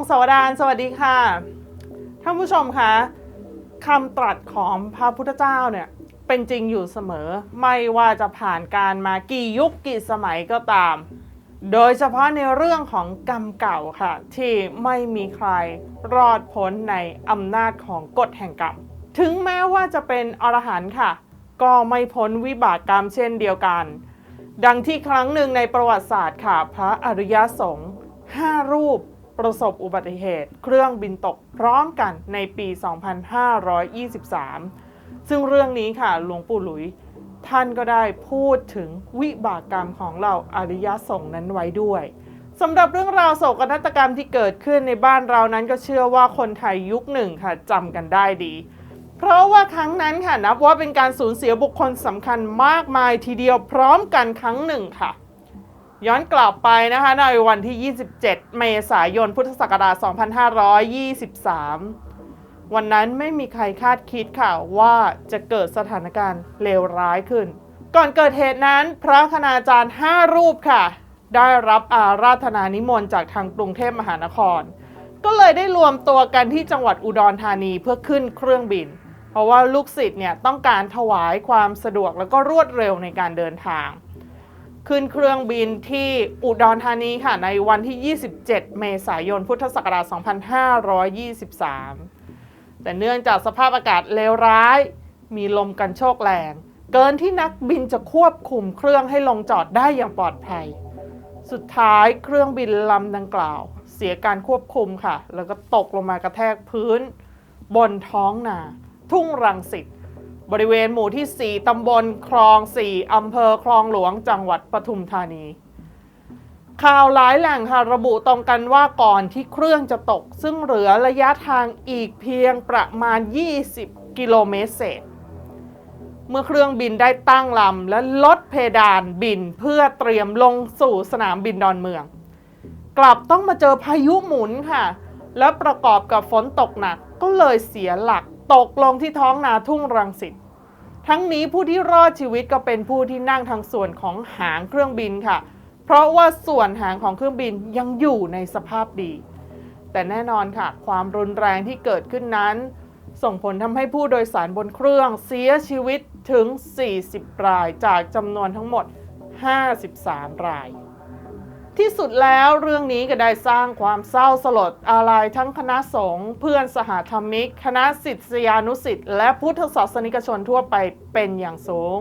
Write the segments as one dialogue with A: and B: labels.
A: งศาวดารสวัสดีค่ะ ท่านผู้ชมคะคำตรัสของพระพุทธเจ้าเนี่ยเป็นจริงอยู่เสมอ ไม่ว่าจะผ่านการมากี่ยุคกี่สมัยก็ตาม โดยเฉพาะในเรื่องของกรรมเก่าค่ะ ที่ไม่มีใครรอดพ้นในอำนาจของกฎแห่งกรรม ถึงแม้ว่าจะเป็นอรหันต์ค่ะ ก็ไม่พ้นวิบากกรรมเช่นเดียวกัน ดังที่ครั้งหนึ่งในประวัติศาสตร์ค่ะ พระอริยสงฆ์ห้ารูป ประสบอุบัติเหตุ เครื่องบินตกพร้อมกันในปี 2523 ซึ่งเรื่องนี้ค่ะหลวงปู่หลุย ท่านก็ได้พูดถึงวิบากกรรมของเราอริยสงฆ์นั้นไว้ด้วยสำหรับเรื่องราวโศกนาฏกรรมที่เกิดขึ้นในบ้านเรานั้นก็เชื่อว่าคนไทยยุคหนึ่งค่ะจำกันได้ดี เพราะว่าครั้งนั้นค่ะนับว่าเป็นการสูญเสียบุคคลสำคัญมากมายทีเดียวพร้อมกันครั้งหนึ่งค่ะ ย้อนกลับไปนะคะในวันที่ 27 เมษายน พุทธศักราช 2523 วันนั้นไม่มีใครคาดคิดค่ะว่าจะเกิดสถานการณ์เลวร้ายขึ้น ก่อนเกิดเหตุนั้นพระคณาจารย์ 5 รูปค่ะ ได้รับอาราธนานิมนต์จากทางกรุงเทพมหานคร ก็เลยได้รวมตัวกันที่จังหวัดอุดรธานีเพื่อขึ้นเครื่องบิน เพราะว่าลูกศิษย์เนี่ยต้องการถวายความสะดวกแล้วก็รวดเร็วในการเดินทาง ขึ้นเครื่องบินที่อุดรธานีค่ะ ในวันที่ 27 เมษายน พุทธศักราช 2523 แต่เนื่องจากสภาพอากาศเลวร้าย มีลมกันโชกแรง เกินที่นักบินจะควบคุมเครื่องให้ลงจอดได้อย่างปลอดภัย สุดท้ายเครื่องบินลำดังกล่าว เสียการควบคุมค่ะ แล้วก็ตกลงมากระแทกพื้น บนท้องนา ทุ่งรังสิต บริเวณหมู่ที่ 4 ตำบลคลอง 4 อำเภอคลองหลวง จังหวัดปทุมธานี ข่าวหลายแหล่งค่ะระบุตรงกันว่าก่อนที่เครื่องจะตก ซึ่งเหลือระยะทางอีกเพียงประมาณ 20 กิโลเมตรเศษ เมื่อเครื่องบินได้ตั้งลำและลดเพดานบินเพื่อเตรียมลงสู่สนามบินดอนเมือง กลับต้องมาเจอพายุหมุนค่ะ และประกอบกับฝนตกหนักก็เลยเสียหลัก ตกลงที่ท้องนาทุ่งรังสิตทั้งนี้ผู้ที่รอดชีวิตก็เป็นผู้ที่นั่งทางส่วนของหางเครื่องบินค่ะ เพราะว่าส่วนหางของเครื่องบินยังอยู่ในสภาพดี แต่แน่นอนค่ะ ความรุนแรงที่เกิดขึ้นนั้น ส่งผลทำให้ผู้โดยสารบนเครื่องเสียชีวิตถึง 40 รายจากจำนวนทั้งหมด 53 ราย ที่สุดแล้วเรื่องนี้ก็ได้สร้างความเศร้าสลดอาลัยทั้งคณะสงฆ์เพื่อนสหธรรมิก คณะศิษยานุศิษย์และพุทธศาสนิกชนทั่วไปเป็นอย่างสูง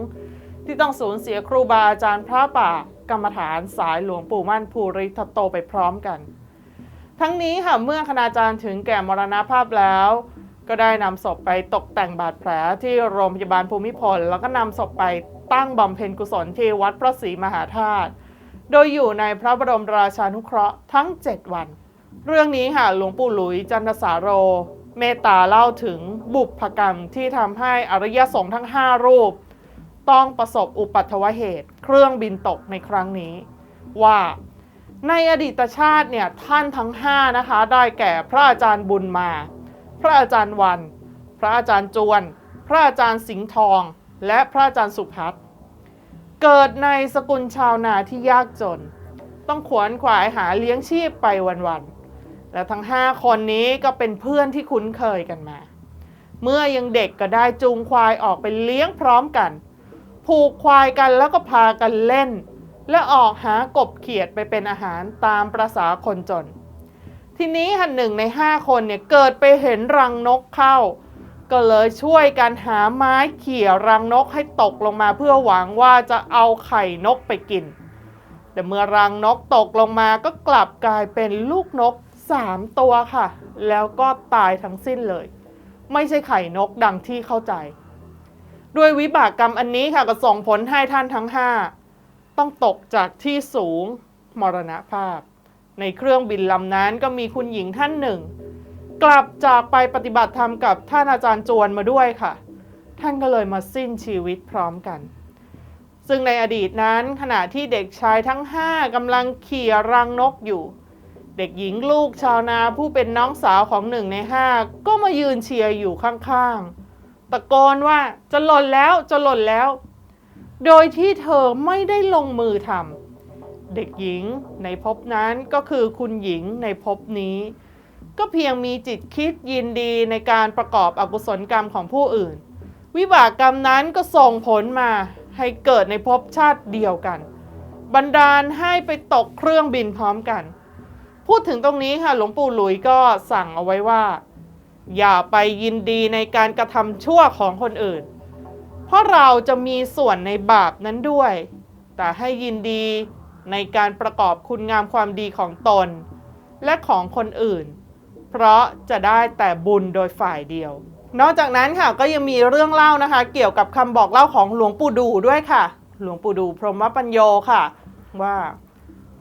A: ที่ต้องสูญเสียครูบาอาจารย์พระป่ากรรมฐานสายหลวงปู่มั่นภูริทัตโตไปพร้อมกัน ทั้งนี้ค่ะเมื่อคณาจารย์ถึงแก่มรณภาพแล้ว ก็ได้นำศพไปตกแต่งบาดแผลที่โรงพยาบาลภูมิพล แล้วก็นำศพไปตั้งบำเพ็ญกุศลที่วัดพระศรีมหาธาตุ โดยอยู่ในพระบรมราชานุเคราะห์ทั้ง 7 วัน เรื่องนี้ค่ะหลวงปู่หลุยจันทสาโร เมตตาเล่าถึงบุพกรรมที่ทำให้อริยสงฆ์ทั้ง 5 รูป ต้องประสบอุปัตวเหตุ เครื่องบินตกในครั้งนี้ ว่าในอดีตชาติเนี่ยท่านทั้ง 5 นะคะ ได้แก่พระอาจารย์บุญมา พระอาจารย์วัน พระอาจารย์จวน พระอาจารย์สิงห์ทอง และพระอาจารย์สุพัฒน์ เกิดในสกุลชาวนาที่ยากจน ต้องขวนขวายหาเลี้ยงชีพไปวันๆ และทั้งห้าคนนี้ก็เป็นเพื่อนที่คุ้นเคยกันมา เมื่อยังเด็กก็ได้จูงควายออกไปเลี้ยงพร้อมกัน ผูกควายกันแล้วก็พากันเล่น และออกหากบเขียดไปเป็นอาหารตามประษาคนจน ทีนี้หันหนึ่งในห้าคนเนี่ยเกิดไปเห็นรังนกเข้า ก็เลยช่วยกันหาไม้เขี่ยรังนกให้ตกลงมาเพื่อหวังว่าจะเอาไข่นกไปกิน แต่เมื่อรังนกตกลงมาก็กลับกลายเป็นลูกนกสามตัวค่ะ แล้วก็ตายทั้งสิ้นเลย ไม่ใช่ไข่นกดังที่เข้าใจ ด้วยวิบากกรรมอันนี้ค่ะก็ส่งผลให้ท่านทั้งห้าต้องตกจากที่สูงมรณภาพ ในเครื่องบินลำนั้นก็มีคุณหญิงท่านหนึ่ง กลับจากไปปฏิบัติธรรมกับท่านอาจารย์จวนมาด้วยค่ะ ท่านก็เลยมาสิ้นชีวิตพร้อมกัน ซึ่งในอดีตนั้นขณะที่เด็กชายทั้งห้ากำลังขี่รังนกอยู่ เด็กหญิงลูกชาวนาผู้เป็นน้องสาวของหนึ่งในห้าก็มายืนเชียร์อยู่ข้างๆตะโกนว่าจะหล่นแล้วจะหล่นแล้ว โดยที่เธอไม่ได้ลงมือทำเด็กหญิงในภพนั้นก็คือคุณหญิงในภพนี้ ก็เพียงมีจิตคิดยินดีในการประกอบอกุศลกรรมของผู้อื่น วิบากกรรมนั้นก็ส่งผลมาให้เกิดในภพชาติเดียวกัน บันดาลให้ไปตกเครื่องบินพร้อมกัน พูดถึงตรงนี้ค่ะหลวงปู่หลุยก็สั่งเอาไว้ว่า อย่าไปยินดีในการกระทำชั่วของคนอื่น เพราะเราจะมีส่วนในบาปนั้นด้วย แต่ให้ยินดีในการประกอบคุณงามความดีของตน และของคนอื่น เพราะจะได้แต่บุญโดยฝ่ายเดียว นอกจากนั้นค่ะก็ยังมีเรื่องเล่านะคะ เกี่ยวกับคำบอกเล่าของหลวงปู่ดูด้วยค่ะ หลวงปู่ดูพรหมปัญโยค่ะ ว่า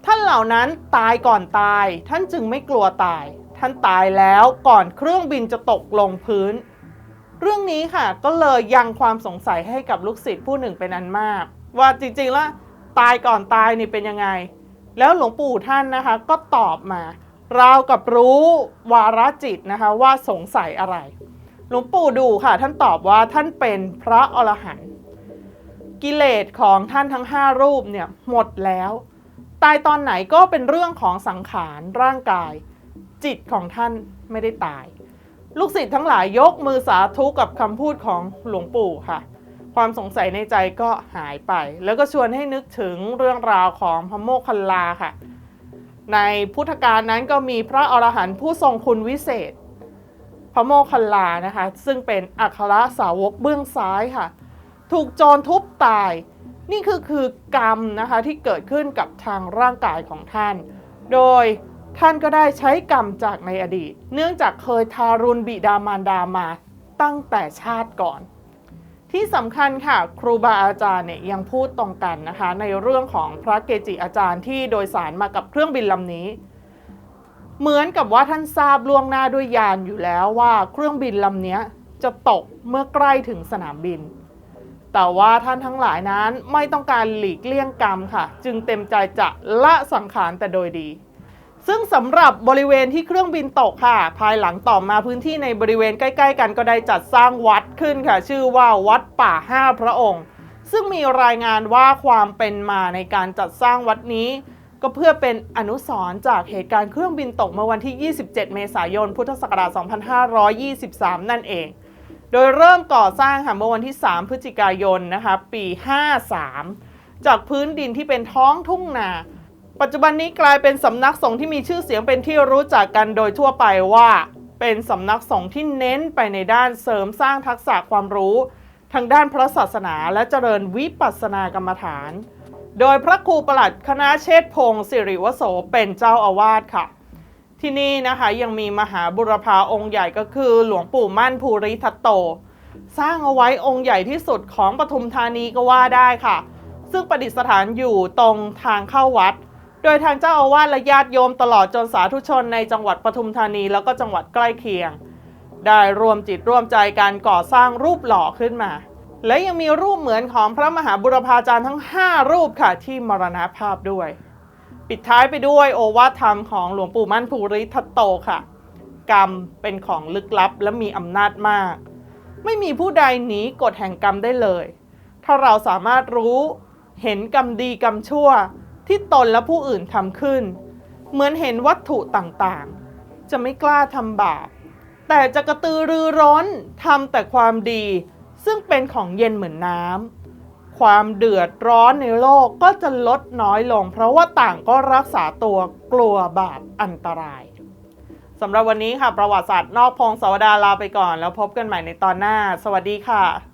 A: ท่านเหล่านั้นตายก่อนตาย ท่านจึงไม่กลัวตาย ท่านตายแล้วก่อนเครื่องบินจะตกลงพื้น เรื่องนี้ค่ะก็เลยยังความสงสัยให้กับลูกศิษย์ผู้หนึ่งเป็นอันมาก ว่าจริงๆแล้วตายก่อนตายนี่เป็นยังไง แล้วหลวงปู่ท่านนะคะ ก็ตอบมา ราวกับรู้วาระจิตนะคะว่าสงสัยอะไร หลวงปู่ดูค่ะ ท่านตอบว่าท่านเป็นพระอรหันต์กิเลสของท่านทั้งห้ารูปเนี่ยหมดแล้ว ตายตอนไหนก็เป็นเรื่องของสังขารร่างกาย จิตของท่านไม่ได้ตาย ลูกศิษย์ทั้งหลายยกมือสาธุกับคำพูดของหลวงปู่ค่ะ ความสงสัยในใจก็หายไป แล้วก็ชวนให้นึกถึงเรื่องราวของพระโมคคัลลาค่ะ ในพุทธกาลนั้นก็มีพระอรหันต์ผู้ทรงคุณวิเศษ พระโมคคัลลานะคะ ซึ่งเป็นอัครสาวกเบื้องซ้ายค่ะ ถูกโจรทุบตาย นี่คือคือกรรมนะคะที่เกิดขึ้นกับทางร่างกายของท่าน โดยท่านก็ได้ใช้กรรมจากในอดีต เนื่องจากเคยทารุณบิดามารดามาตั้งแต่ชาติก่อน ที่สำคัญค่ะครูบาอาจารย์เนี่ยยังพูดตรงกันนะคะ ในเรื่องของพระเกจิอาจารย์ที่โดยสารมากับเครื่องบินลำนี้ เหมือนกับว่าท่านทราบล่วงหน้าด้วยยานอยู่แล้วว่าเครื่องบินลำนี้จะตกเมื่อใกล้ถึงสนามบิน แต่ว่าท่านทั้งหลายนั้นไม่ต้องการหลีกเลี่ยงกรรมค่ะ จึงเต็มใจจะละสังขารแต่โดยดี ซึ่งสำหรับบริเวณที่เครื่องบินตกค่ะ ภายหลังต่อมาพื้นที่ในบริเวณใกล้ๆ กันก็ได้จัดสร้างวัดขึ้นค่ะ ชื่อว่าวัดป่าห้าพระองค์ ซึ่งมีรายงานว่าความเป็นมาในการจัดสร้างวัดนี้ ก็เพื่อเป็นอนุสรณ์จากเหตุการณ์เครื่องบินตกเมื่อวันที่ 27 เมษายน พุทธศักราช 2523 นั่นเอง โดยเริ่มก่อสร้างค่ะเมื่อวันที่ 3 พฤศจิกายนนะคะปี 53 จากพื้นดินที่เป็นท้องทุ่งนา ปัจจุบันนี้กลายเป็นสำนักสงฆ์ที่มีชื่อเสียงเป็นที่รู้จักกันโดยทั่วไปว่า เป็นสำนักสงฆ์ที่เน้นไปในด้านเสริมสร้างทักษะความรู้ ทางด้านพระศาสนาและเจริญวิปัสสนากรรมฐาน โดยพระครูประหลัดคณะเชษพงศ์สิริวโสเป็นเจ้าอาวาสค่ะ ที่นี่นะคะยังมีมหาบุรพาองค์ใหญ่ก็คือหลวงปู่มั่นภูริทัตโต สร้างเอาไว้องค์ใหญ่ที่สุดของปทุมธานีก็ว่าได้ค่ะ ซึ่งประดิษฐานอยู่ตรงทางเข้าวัด โดยทางเจ้าอาวาสและญาติโยมตลอดจนสาธุชนในจังหวัดปทุมธานีแล้วก็จังหวัดใกล้เคียง ได้รวมจิตร่วมใจการก่อสร้างรูปหล่อขึ้นมา และยังมีรูปเหมือนของพระมหาบุรพาจารย์ทั้ง 5 รูปค่ะที่มรณภาพด้วย ปิดท้ายไปด้วยโอวาทธรรมของหลวงปู่มั่นภูริทัตโตค่ะ กรรมเป็นของลึกลับและมีอำนาจมาก ไม่มีผู้ใดหนีกฎแห่งกรรมได้เลย ถ้าเราสามารถรู้เห็นกรรมดีกรรมชั่ว ที่ตนและผู้อื่นทำขึ้น เหมือนเห็นวัตถุต่างๆ จะไม่กล้าทำบาป แต่จะกระตือรือร้นทำแต่ความดี ซึ่งเป็นของเย็นเหมือนน้ำความเดือดร้อนในโลกก็จะลดน้อยลง เพราะว่าต่างก็รักษาตัวกลัวบาปอันตรายสำหรับวันนี้ค่ะ ประวัติศาสตร์นอกพงศาวดารลาไปก่อน แล้วพบกันใหม่ในตอนหน้า สวัสดีค่ะ